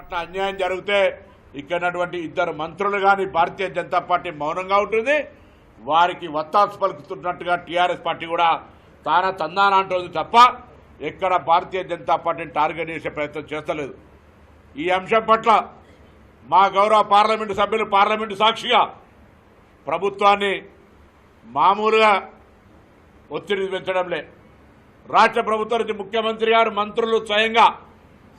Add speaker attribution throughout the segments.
Speaker 1: పట్ల అన్యాయం జరిగితే ఇక్కడటువంటి ఇద్దరు మంత్రులు కానీ భారతీయ జనతా పార్టీ మౌనంగా ఉంటుంది. వారికి వత్తాసు పలుకుతున్నట్టుగా టీఆర్ఎస్ పార్టీ కూడా తాన తందాన అంటుంది తప్ప ఎక్కడ భారతీయ జనతా పార్టీని టార్గెట్ చేసే ప్రయత్నం చేస్తలేదు. ఈ అంశం పట్ల మా గౌరవ పార్లమెంటు సభ్యులు పార్లమెంటు సాక్షిగా ప్రభుత్వాన్ని మామూలుగా ఒత్తిడి పెంచడంలే. రాష్ట్ర ప్రభుత్వానికి ముఖ్యమంత్రి గారు మంత్రులు స్వయంగా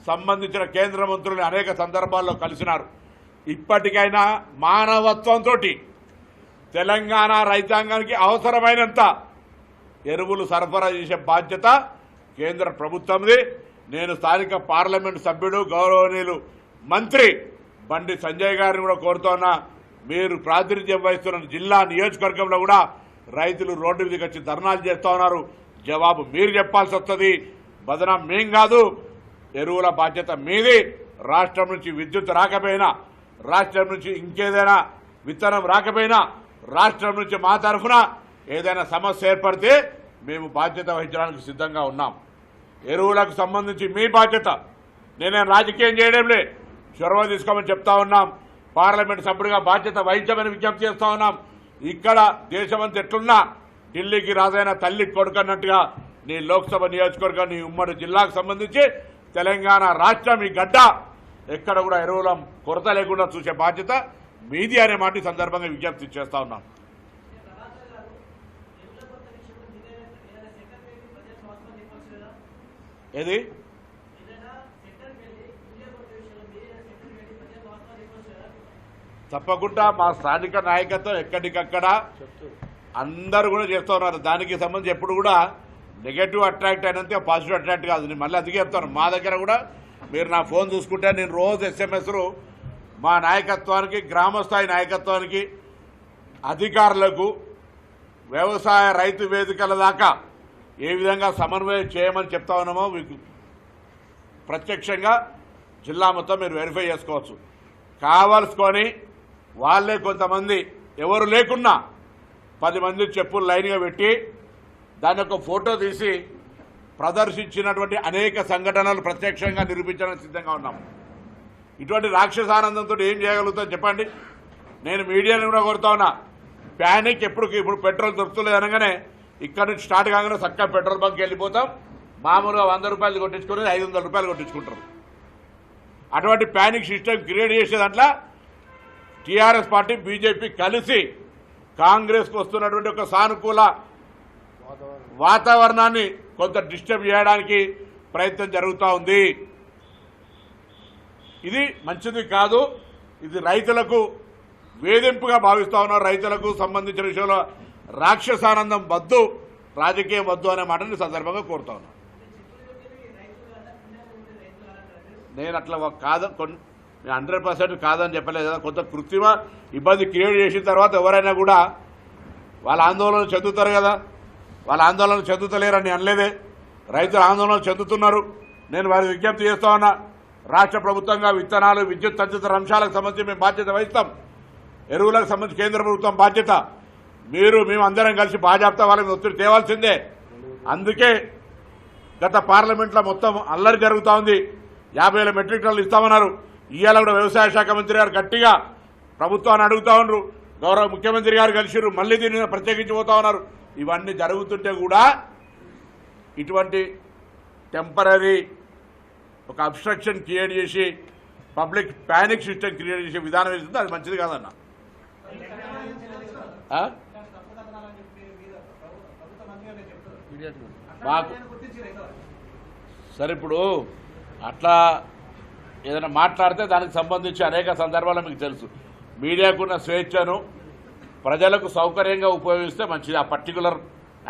Speaker 1: సంబంధించిన కేంద్ర మంత్రులు అనేక సందర్భాల్లో కలిసినారు. ఇప్పటికైనా మానవత్వంతో తెలంగాణ రైతాంగానికి అవసరమైనంత ఎరువులు సరఫరా చేసే బాధ్యత కేంద్ర ప్రభుత్వంది. నేను స్థానిక పార్లమెంట్ సభ్యుడు గౌరవనీయులు మంత్రి బండి సంజయ్ గారిని కూడా కోరుతున్నా మీరు ప్రాతినిధ్యం వహిస్తున్న జిల్లా నియోజకవర్గంలో కూడా రైతులు రోడ్డు మీదకి వచ్చి ధర్నాలు చేస్తూ ఉన్నారు. జవాబు మీరు చెప్పాల్సి వస్తుంది బదనా మేం కాదు. ఎరువుల బాధ్యత మీది. రాష్ట్రం నుంచి విద్యుత్ రాకపోయినా రాష్ట్రం నుంచి ఇంకేదైనా విత్తనం రాకపోయినా రాష్ట్రం నుంచి మా తరఫున ఏదైనా సమస్య ఏర్పడితే మేము బాధ్యత వహించడానికి సిద్ధంగా ఉన్నాం. ఎరువులకు సంబంధించి మీ బాధ్యత. నేనేం రాజకీయం చేయడం లే. చొరవ తీసుకోమని చెప్తా ఉన్నాం. పార్లమెంట్ సభ్యుడిగా బాధ్యత వహించమని విజ్ఞప్తి చేస్తా ఉన్నాం. ఇక్కడ దేశమంతా ఎట్లున్నా ఢిల్లీకి రాజైన తల్లి కొడుకన్నట్టుగా నీ లోక్సభ నియోజకవర్గం నీ ఉమ్మడి జిల్లాకు సంబంధించి తెలంగాణ రాష్ట్రం ఈ గడ్డ ఎక్కడ కూడా ఎరువుల కొరత లేకుండా చూసే బాధ్యత మీది అనే మాట ఈ సందర్భంగా విజ్ఞప్తి చేస్తా ఉన్నాం. ఏది? తప్పకుండా మా స్థానిక నాయకత్వం ఎక్కడికక్కడ అందరూ కూడా చేస్తూ ఉన్నారు. దానికి సంబంధించి ఎప్పుడు కూడా నెగటివ్ అట్రాక్ట్ అయినంతే పాజిటివ్ అట్రాక్ట్ కాదు. నేను మళ్ళీ అందుకే చెప్తాను. మా దగ్గర కూడా మీరు నా ఫోన్ చూసుకుంటే నేను రోజు ఎస్ఎంఎస్లు మా నాయకత్వానికి గ్రామస్థాయి నాయకత్వానికి అధికారులకు వ్యవసాయ రైతు వేదికల దాకా ఏ విధంగా సమన్వయం చేయమని చెప్తా ఉన్నామో మీకు ప్రత్యక్షంగా జిల్లా మొత్తం మీరు వెరిఫై చేసుకోవచ్చు. కావాల్సుకొని వాళ్ళే కొంతమంది ఎవరు లేకున్నా పది మంది చెప్పులు లైన్గా పెట్టి దాని యొక్క ఫోటో తీసి ప్రదర్శించినటువంటి అనేక సంఘటనలు ప్రత్యక్షంగా నిరూపించడానికి సిద్ధంగా ఉన్నాం. ఇటువంటి రాక్షసానందంతో ఏం చేయగలుగుతాం చెప్పండి? నేను మీడియాని కూడా కోరుతా ఉన్నా. ప్యానిక్ ఎప్పుడు ఇప్పుడు పెట్రోల్ దొరుకుతులేదు అనగానే ఇక్కడ నుంచి స్టార్ట్ కాగానే చక్కగా పెట్రోల్ బంక్ వెళ్ళిపోతాం. మామూలుగా వంద రూపాయలు కొట్టించుకునేది ఐదు వందల రూపాయలు కొట్టించుకుంటారు. అటువంటి ప్యానిక్ సిస్టమ్ క్రియేట్ చేసే దాంట్లో టీఆర్ఎస్ పార్టీ బీజేపీ కలిసి కాంగ్రెస్కు వస్తున్నటువంటి ఒక సానుకూల వాతావరణాన్ని కొంత డిస్టర్బ్ చేయడానికి ప్రయత్నం జరుగుతూ ఉంది. ఇది మంచిది కాదు. ఇది రైతులకు వేధింపుగా భావిస్తూ ఉన్నారు. రైతులకు సంబంధించిన విషయంలో రాక్షసానందం వద్దు రాజకీయం వద్దు అనే మాటని సందర్భంగా కోరుతా ఉన్నాను నేను అట్లా ఒక కాదు కొన్ని నేను హండ్రెడ్ పర్సెంట్ కాదని చెప్పలేదు. కదా కొంత కృత్రిమ ఇబ్బంది క్రియేట్ చేసిన తర్వాత ఎవరైనా కూడా వాళ్ళ ఆందోళన చెందుతారు కదా. వాళ్ళ ఆందోళన చెందుతలేరని అనలేదే. రైతులు ఆందోళన చెందుతున్నారు. నేను వారి విజ్ఞప్తి చేస్తా ఉన్నా రాష్ట్ర ప్రభుత్వంగా విత్తనాలు విద్యుత్ తదితర అంశాలకు సంబంధించి మేము బాధ్యత వహిస్తాం. ఎరువులకు సంబంధించి కేంద్ర ప్రభుత్వం బాధ్యత. మీరు మేము అందరం కలిసి బాజాప్తా వాళ్ళని ఒత్తిడి తేవాల్సిందే. అందుకే గత పార్లమెంట్లో మొత్తం అల్లరి జరుగుతూ ఉంది. యాభై వేల మెట్రిక్ టన్నులు ఇస్తామన్నారు. ఇవాళ కూడా వ్యవసాయ శాఖ మంత్రి గారు గట్టిగా ప్రభుత్వాన్ని అడుగుతా ఉన్నారు. గౌరవ ముఖ్యమంత్రి గారు కలిసిరు మళ్ళీ దీన్ని ప్రత్యేకించి పోతా ఉన్నారు. ఇవన్నీ జరుగుతుంటే కూడా ఇటువంటి టెంపరీ ఒక అబ్స్ట్రక్షన్ క్రియేట్ చేసి పబ్లిక్ ప్యానిక్ సిస్టమ్ క్రియేట్ చేసే విధానం ఏదైతే అది మంచిది కాదన్న. మాకు సరే ఇప్పుడు అట్లా ఏదైనా మాట్లాడితే దానికి సంబంధించి అనేక సందర్భాలు మీకు తెలుసు. మీడియాకున్న స్వేచ్ఛను ప్రజలకు సౌకర్యంగా ఉపయోగిస్తే మంచిది. ఆ particular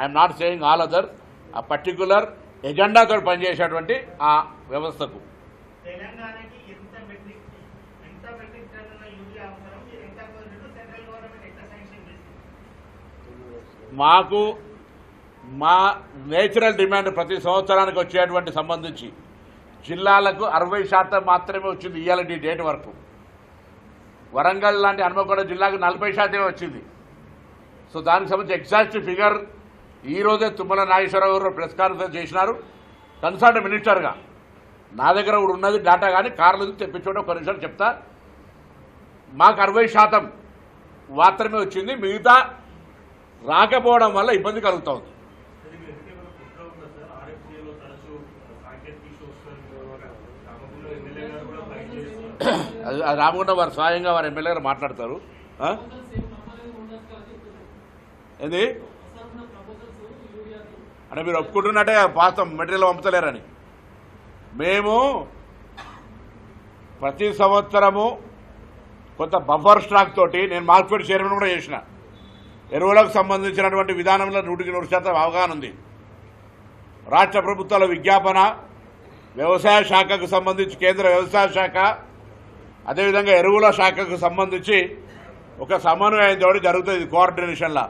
Speaker 1: I'm not saying all other ఆ పర్టికులర్ ఎజెండాతో పనిచేసేటువంటి ఆ వ్యవస్థకు. మాకు మా నేచురల్ డిమాండ్ ప్రతి సంవత్సరానికి వచ్చేటువంటి సంబంధించి జిల్లాలకు అరవై శాతం మాత్రమే వచ్చింది ఇవాళ డేట్ వరకు. వరంగల్ లాంటి హనుమకొండ జిల్లాకు నలభై శాతమే వచ్చింది. సో దానికి సంబంధించి ఎగ్జాక్ట్ ఫిగర్ ఈరోజే తుమ్మల నాగేశ్వరరావు గారు ప్రెస్ కాన్ఫరెన్స్ చేసినారు. కన్సల్ట్ మినిస్టర్గా. నా దగ్గర కూడా ఉన్నది డేటా కానీ కార్లు తెప్పించుకుంటే ఒక నిమిషం చెప్తా. మాకు అరవై శాతం మాత్రమే వచ్చింది. మిగతా రాకపోవడం వల్ల ఇబ్బంది కలుగుతూ ఉంది
Speaker 2: అది మీ వెనకేమైనా కుట్ర ఉందా సార్? RFCA లో తరచూ సాంకేతిక issues వస్తున్నాయి. రామగుండం ఎమ్మెల్యే గారు కూడా ఫైట్ చేస్తున్నారు.
Speaker 1: అది అది రామగుండ వారు స్వయంగా వారు ఎమ్మెల్యే గారు మాట్లాడతారు. ఏంది? అంటే మీరు ఒప్పుకుంటున్నట్టే పాత మెటీరియల్ పంపుతలేరని. మేము ప్రతి సంవత్సరము కొంత బఫర్ స్టాక్ తోటి నేను మార్కెట్ చైర్మన్ కూడా చేసిన. ఎరువులకు సంబంధించినటువంటి విధానంలో నూటికి నూరు శాతం అవగాహన ఉంది. రాష్ట్ర ప్రభుత్వాల విజ్ఞాపన వ్యవసాయ శాఖకు సంబంధించి కేంద్ర వ్యవసాయ శాఖ అదేవిధంగా ఎరువుల శాఖకు సంబంధించి ఒక సమన్వయం తోటి జరుగుతుంది కోఆర్డినేషన్లా.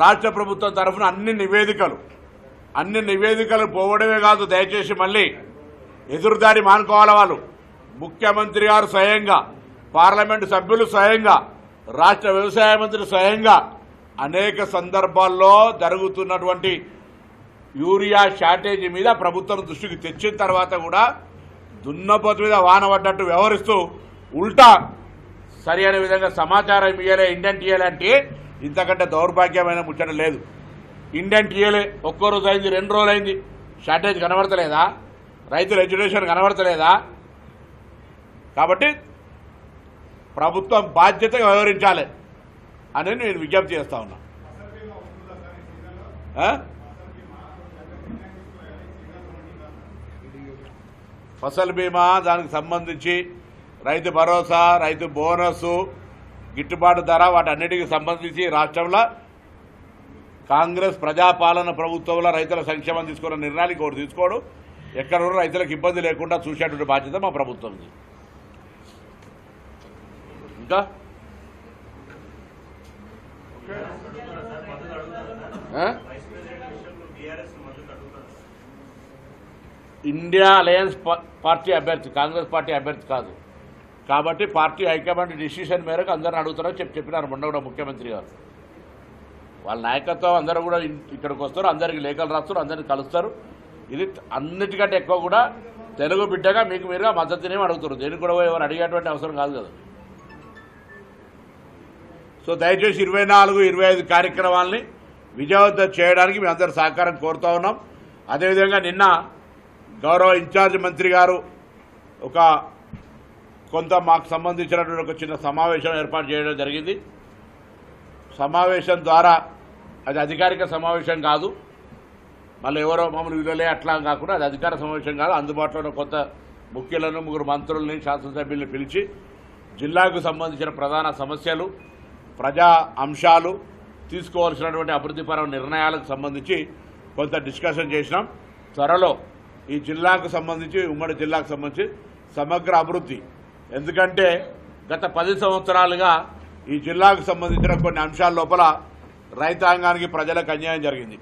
Speaker 1: రాష్ట్ర ప్రభుత్వం తరఫున అన్ని నివేదికలు అన్ని నివేదికలు పోవడమే కాదు దయచేసి మళ్ళీ ఎదురుదారి మానుకోవాలి వాళ్ళు? ముఖ్యమంత్రి గారు స్వయంగా పార్లమెంటు సభ్యులు స్వయంగా రాష్ట్ర వ్యవసాయ మంత్రి స్వయంగా అనేక సందర్భాల్లో జరుగుతున్నటువంటి యూరియా షార్టేజీ మీద ప్రభుత్వం దృష్టికి తెచ్చిన తర్వాత కూడా దున్నపోతు మీద వాన పడ్డట్టు వ్యవహరిస్తూ ఉల్టా సరి అయిన విధంగా సమాచారం ఇయ్యలే ఇండెంట్ ఇయ్యలే అంటే ఇంతకంటే దౌర్భాగ్యమైన ముచ్చట లేదు. ఇండెంట్ ఇయ్యలే ఒక్కో రోజు అయింది రెండు రోజులు అయింది. షార్టేజ్ కనబడతలేదా? రైతుల ఎడ్యుకేషన్ కనబడతలేదా? కాబట్టి ప్రభుత్వం బాధ్యతగా వ్యవహరించాలి అని నేను విజ్ఞప్తి చేస్తా ఉన్నా. ఫసల్ బీమా దానికి సంబంధించి రైతు భరోసా రైతు బోనస్ గిట్టుబాటు ధర వాటన్నిటికి సంబంధించి రాష్ట్రంలో కాంగ్రెస్ ప్రజాపాలన ప్రభుత్వంలో రైతుల సంక్షేమం తీసుకున్న నిర్ణయాలు ఇంకోటి తీసుకోవడం ఎక్కడ కూడా రైతులకు ఇబ్బంది లేకుండా చూసేటువంటి బాధ్యత మా ప్రభుత్వంది. ఇంకా?
Speaker 2: అడుగుతారా సార్? మద్దతు అడుగుతారా సార్?
Speaker 1: ఆ?
Speaker 2: వైస్ ప్రెసిడెంట్ విషయంలో BRS మద్దతు అడుగుతారా సార్?
Speaker 1: ఇండియా అలయన్స్ పార్టీ అభ్యర్థి కాంగ్రెస్ పార్టీ అభ్యర్థి కాదు. కాబట్టి పార్టీ హైకమాండ్ డిసిషన్ మేరకు అందరిని అడుగుతారో చెప్పి చెప్పినారు మొన్న కూడా ముఖ్యమంత్రి గారు. వాళ్ళ నాయకత్వం అందరూ కూడా ఇక్కడికి వస్తారు అందరికి లేఖలు రాస్తారు అందరిని కలుస్తారు. ఇది అన్నిటికంటే ఎక్కువ కూడా తెలుగు బిడ్డగా మీకు మీరుగా మద్దతునేమి అడుగుతారు దేనికి కూడా ఎవరు అడిగేటువంటి అవసరం కాదు కదా. సో దయచేసి ఇరవై నాలుగు ఇరవై ఐదు కార్యక్రమాలని విజయవంతం చేయడానికి మేము అందరు సహకారం కోరుతా ఉన్నాం. అదేవిధంగా నిన్న గౌరవ ఇన్ఛార్జ్ మంత్రి గారు ఒక కొంత మాకు సంబంధించినటువంటి ఒక చిన్న సమావేశం ఏర్పాటు చేయడం జరిగింది. సమావేశం ద్వారా అది అధికారిక సమావేశం కాదు. మళ్ళీ ఎవరో మమ్మల్ని విలువలే అట్లా కాకుండా అది అధికార సమావేశం కాదు. అందుబాటులో ఉన్న కొత్త ముఖ్యులను ముగ్గురు మంత్రుల్ని శాసనసభ్యుల్ని పిలిచి జిల్లాకు సంబంధించిన ప్రధాన సమస్యలు ప్రజా అంశాలు తీసుకోవాల్సినటువంటి అభివృద్ధిపర నిర్ణయాలకు సంబంధించి కొంత డిస్కషన్ చేసినాం. త్వరలో ఈ జిల్లాకు సంబంధించి ఉమ్మడి జిల్లాకు సంబంధించి సమగ్ర అభివృద్ధి. ఎందుకంటే గత పది సంవత్సరాలుగా ఈ జిల్లాకు సంబంధించిన కొన్ని అంశాల లోపల రైతాంగానికి ప్రజలకు అన్యాయం జరిగింది.